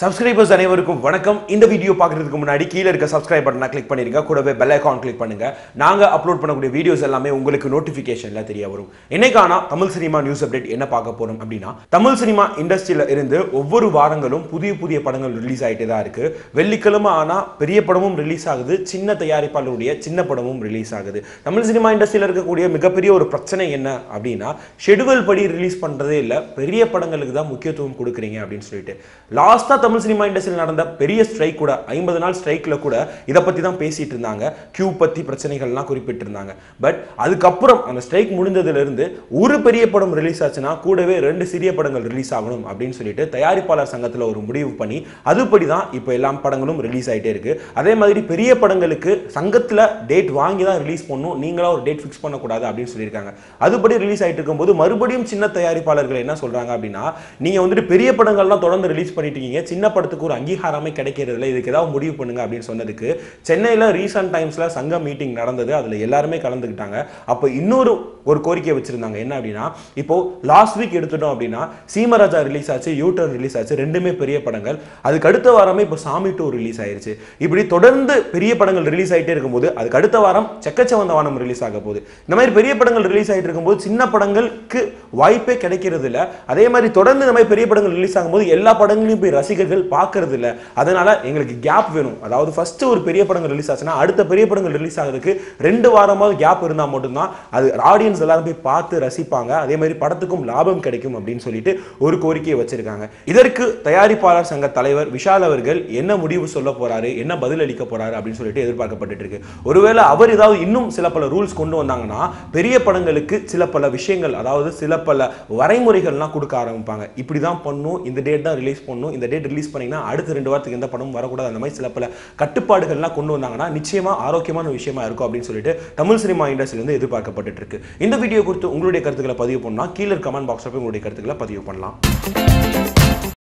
Subscribers அனைவருக்கும் வணக்கம். இந்த வீடியோ பார்க்கறதுக்கு முன்னாடி கீழே இருக்க சப்ஸ்கிரைப் பட்டனை கிளிக் பண்ணிருங்க. கூடவே பெல் ஐகான் கிளிக் பண்ணுங்க. நாங்கள் அப்லோட் பண்ணக்கூடிய வீடியோஸ் எல்லாமே உங்களுக்கு நோட்டிஃபிகேஷன்ல தெரிய வரும். என்னைக்கான தமிழ் சினிமா நியூஸ் அப்டேட் என்ன பார்க்க போறோம் அப்படின்னா தமிழ் சினிமா இண்டஸ்ட்ரியில இருந்து ஒவ்வொரு வாரங்களும் புதிய புதிய படங்கள் ரிலீஸ் ஆகிட்டே தான் இருக்கு. வெள்ளிக்கிழமை ஆனா பெரிய படமும் ரிலீஸ் ஆகுது. சின்ன தயாரிப்பாளருடைய சின்ன படமும் ரிலீஸ் ஆகுது. தமிழ் சினிமா இண்டஸ்ட்ரியில இருக்கக்கூடிய மிகப்பெரிய ஒரு பிரச்சனை என்ன அப்படின்னா ஷெடியூல் படி ரிலீஸ் பண்றதே இல்லை பெரிய படங்களுக்கு தான் முக்கியத்துவம் கொடுக்குறீங்க அப்படின்னு சொல்லிட்டு. லாஸ்ட்டாக தமிழ் சினிமா இண்டஸ்ட்ரியில் நடந்த பெரிய ஸ்ட்ரைக் கூட ஐம்பது நாள் ஸ்ட்ரைக்ல கூட இதை பத்தி தான் பேசிட்டு இருந்தாங்க. கியூ பற்றி பிரச்சனைகள்லாம் குறிப்பிட்டிருந்தாங்க. பட் அதுக்கப்புறம் அந்த ஸ்ட்ரைக் முடிஞ்சதுல இருந்து ஒரு பெரிய படம் ரிலீஸ் ஆச்சுன்னா கூடவே ரெண்டு சிறிய படங்கள் ரிலீஸ் ஆகணும் அப்படின்னு சொல்லிட்டு தயாரிப்பாளர் சங்கத்தில் ஒரு முடிவு பண்ணி அதுபடி தான் இப்போ எல்லா படங்களும் ரிலீஸ் ஆயிட்டே இருக்கு. அதே மாதிரி பெரிய படங்களுக்கு சங்கத்துல டேட் வாங்கி தான் ரிலீஸ் பண்ணணும். நீங்களா ஒரு டேட் ஃபிக்ஸ் பண்ணக்கூடாது அப்படின்னு சொல்லியிருக்காங்க. அதுபடி ரிலீஸ் ஆயிட்டு இருக்கும்போது மறுபடியும் சின்ன தயாரிப்பாளர்கள் என்ன சொல்றாங்க அப்படின்னா நீங்க வந்துட்டு பெரிய படங்கள்லாம் தொடர்ந்து ரிலீஸ் பண்ணிட்டு இருக்கீங்க. சின்ன சின்ன படத்துக்கு ஒரு அங்கீகாரமே கிடைக்கிறது இல்லை இதுக்கு ஏதாவது முடிவு பண்ணுங்க அப்படின்னு சொன்னதுக்கு சென்னையில் ரீசன்ட் டைம்ஸில் சங்க மீட்டிங் நடந்தது. அதில் எல்லாருமே கலந்துக்கிட்டாங்க. அப்போ இன்னொரு ஒரு கோரிக்கை வச்சுருந்தாங்க. என்ன அப்படின்னா இப்போது லாஸ்ட் வீக் எடுத்துட்டோம் அப்படின்னா சீமராஜா ரிலீஸ் ஆச்சு யூட்டர்ன் ரிலீஸ் ஆச்சு. ரெண்டுமே பெரிய படங்கள். அதுக்கு அடுத்த வாரமே இப்போ சாமி டூ ரிலீஸ் ஆயிருச்சு. இப்படி தொடர்ந்து பெரிய படங்கள் ரிலீஸ் ஆகிட்டே இருக்கும்போது அதுக்கு அடுத்த வாரம் செக்கச்சவந்த வானம் ரிலீஸ் ஆக போகுது. இந்த மாதிரி பெரிய படங்கள் ரிலீஸ் ஆகிட்டு இருக்கும்போது சின்ன படங்களுக்கு வாய்ப்பே கிடைக்கிறது இல்லை அதே மாதிரி தொடர்ந்து இந்த மாதிரி பெரிய படங்கள் ரிலீஸ் ஆகும்போது எல்லா படங்களையும் போய் ரசிகர்கள் பார்க்கறது இல்லை அதனால எங்களுக்கு கேப் வேணும். அதாவது ஃபர்ஸ்ட் ஒரு பெரிய படங்கள் ரிலீஸ் ஆச்சுன்னா அடுத்த பெரிய படங்கள் ரிலீஸ் ஆகிறதுக்கு ரெண்டு வாரமாவது கேப் இருந்தால் மட்டும்தான் அது ஆடியன்ஸ் எல்லாரும் போய் பார்த்து ரசிப்பாங்க. அதே மாதிரி படத்துக்கும் லாபம் கிடைக்கும் அப்படின்னு சொல்லிட்டு ஒரு கோரிக்கையை வச்சிருக்காங்க. இதற்கு தயாரிப்பாளர் சங்க தலைவர் விஷால் அவர்கள் என்ன முடிவு சொல்ல போறாரு? என்ன பதில் அளிக்க போறாரு? அப்படின்னு சொல்லிட்டு எதிர்பார்க்கப்பட்டு இருக்கு. ஒருவேளை அவர் ஏதாவது இன்னும் சில பல ரூல்ஸ் கொண்டு வந்தாங்கன்னா பெரிய படங்களுக்கு சில பல விஷயங்கள் அதாவது சில பல வரைமுறைகள்லாம் கொடுக்க ஆரம்பிப்பாங்க. இப்படி தான் பண்ணும் இந்த டேட் தான் ரிலீஸ் பண்ணும் இந்த டேட் ரிலீஸ் பண்ணீங்கன்னா அடுத்த ரெண்டு வாரத்துக்கு எந்த படமும் வரக்கூடாது. அந்த மாதிரி சில பல கட்டுப்பாடுகள்லாம் கொண்டு வந்தாங்கன்னா நிச்சயமா ஆரோக்கியமான விஷயமா இருக்கும் அப்படின்னு சொல்லிட்டு தமிழ் சினிமா இண்டஸ்ட்ரியிலேருந்து எதிர்பார்க்கப்பட்டு இருக்கு இந்த வீடியோ குறித்து உங்களுடைய கருத்துக்களை பதிவு பண்ணால் கீழே கமெண்ட் பாக்ஸில் போய் உங்களுடைய கருத்துக்களை பதிவு பண்ணலாம்.